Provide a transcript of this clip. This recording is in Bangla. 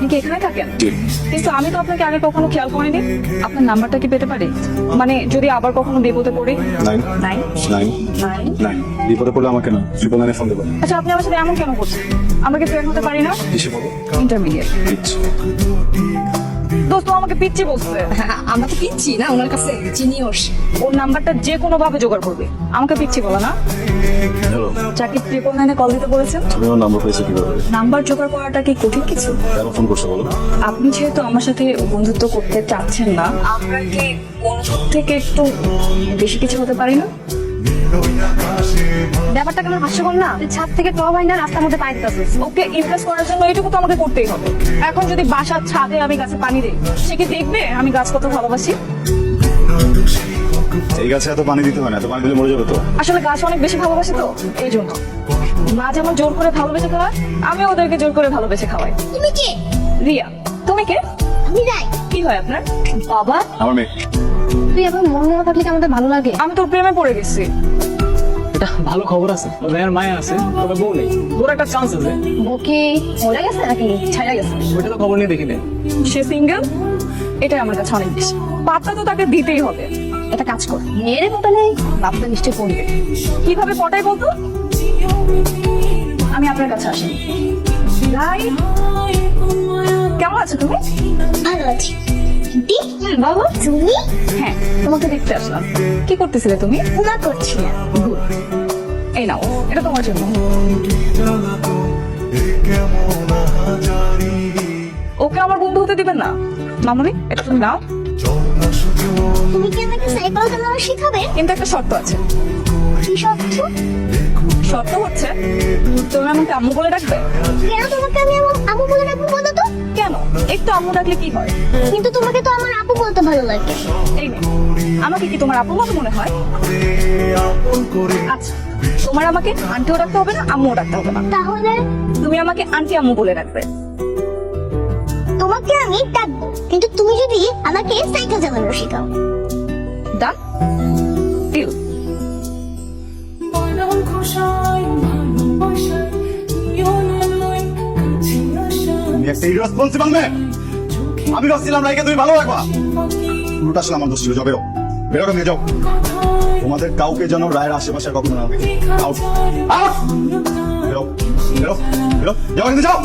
আপনি কি এখানে থাকেন? কিন্তু আমি তো আপনাকে আগে কখনো খেয়াল করিনি। আপনার নাম্বারটা কি পেতে পারি? মানে যদি আবার কখনো বিপদে পড়ি? নাই নাই বিপদে পড়লে আমাকে না ট্রিপল নাইনে ফোন দেবো আচ্ছা আপনি আমার সাথে এমন কেন করছেন? আমরা কি ফ্রেন্ড হতে পারি না? ইন্টারমিডিয়েট দোস্ত আমাকে পিচ্ছি বলছে। আমরা তো কিনছি না ওনার কাছে চিনিওস ওর। নাম্বারটা যে কোনো ভাবে জোগাড় করবে। আমাকে পিচ্ছি বলে না। হ্যালো ট্রিপল নাইনে কল দিতে বলেছেন। তুমি আমার নাম্বার পেয়েছ কীভাবে? নাম্বার জোগাড় করাটা কি কঠিন কিছু? কেন ফোন করছ বলো। আপনি যেহেতু আমার সাথে বন্ধুত্ব করতে চাচ্ছেন না আমরা কি বন্ধুত্ব থেকে একটু বেশি কিছু হতে পারি না? ব্যাপারটা কেমন হাস্যকর না? ছাদ থেকে টপ হয় না রাস্তার মধ্যে পাইতে ওকে ইমপ্রেস করার জন্য এইটুকু তো আমাকে করতেই হবে। এখন যদি বাসার ছাদে আমি গাছে পানি দিই সে কি দেখবে আমি গাছ কত ভালোবাসি? এই গাছে এত পানি দিতে হয় না এত পানি দিলে মরে যাবে তো। আসলে গাছ অনেক বেশি ভালোবাসি তো এই জন্য। মা যেমন জোর করে ভালোবেসে খাওয়ায় আমি ওদেরকে জোর করে ভালোবেসে খাওয়াই। তুমি কে? রিয়া। তুমি কে? কি হয় আপনার? বাবা? আমার মেয়ে। তুই এখন মন মনে থাকলে কি আমাদের ভালো লাগে? আমি তোর প্রেমে পড়ে গেছি। এটা ভালো খবর আছে। ভাইয়ের মায়া আছে তবে বউ নেই। তোর একটা চান্স আছে। ওকে মরে গেছে নাকি? ছাড়া গেছে। ওইটা তো খবর নিয়ে দেখি নে। সে সিঙ্গেল এটাই আমার কাছে অনেক বেশি। পাত্তা তো তাকে দিতেই হবে। একটা কাজ কর। মেয়েরে মতো নেই বাপটা নিশ্চয়ই পড়বে। কীভাবে পটাই বলতো? আমি আপনার কাছে আসি। কেমন আছো তুমি? ভালো আছি। বাবু? তুমি? হ্যাঁ তোমাকে দেখতে আসলাম। কি করতেছিলে তুমি? ঘুমা করছি না এই নাও এটা তোমার জন্য। ওকে আমার বন্ধু হতে দিবেন না। মামনি এটা তুমি নাও। তুমি কি আমাকে সাইকেল চালানো শিখাবে? কিন্তু একটা শর্ত আছে। কি শর্ত? শর্ত হচ্ছে? তুমি আমাকে আম্মু বলে ডাকবে? কেন তোমাকে আমি আপু বলে ডাকবো বলো তো? কেন? একটু আম্মু ডাকলে কি হয়? কিন্তু তোমাকে তো আমার আপু বলতে ভালো লাগে। এই আমাকে কি তোমার আপু মতো মনে হয়? আচ্ছা তোমার আমাকে আন্টিও ডাকতে হবে না আম্মুও ডাকতে হবে না? তাহলে? তুমি আমাকে আন্টি আম্মু বলে ডাকবে। তোমাকে আমি ডাকবো। কিন্তু তুমি যদি আমাকে সাইকেল চালানো শেখাও। ডান তুমি একটা ইরেসপন্সিবল মেয়ে আমি ভাবছিলাম রাইকে তুমি ভালো রাখবা। পুরোটা আসলে আমার দোষ ছিল যাবেও বেরো। নিয়ে যাও। তোমাদের কাউকে যেন রায়ের আশেপাশে কখনো না আউট আউট বেরো বেরো বেরো যাও কিন্তু যাও।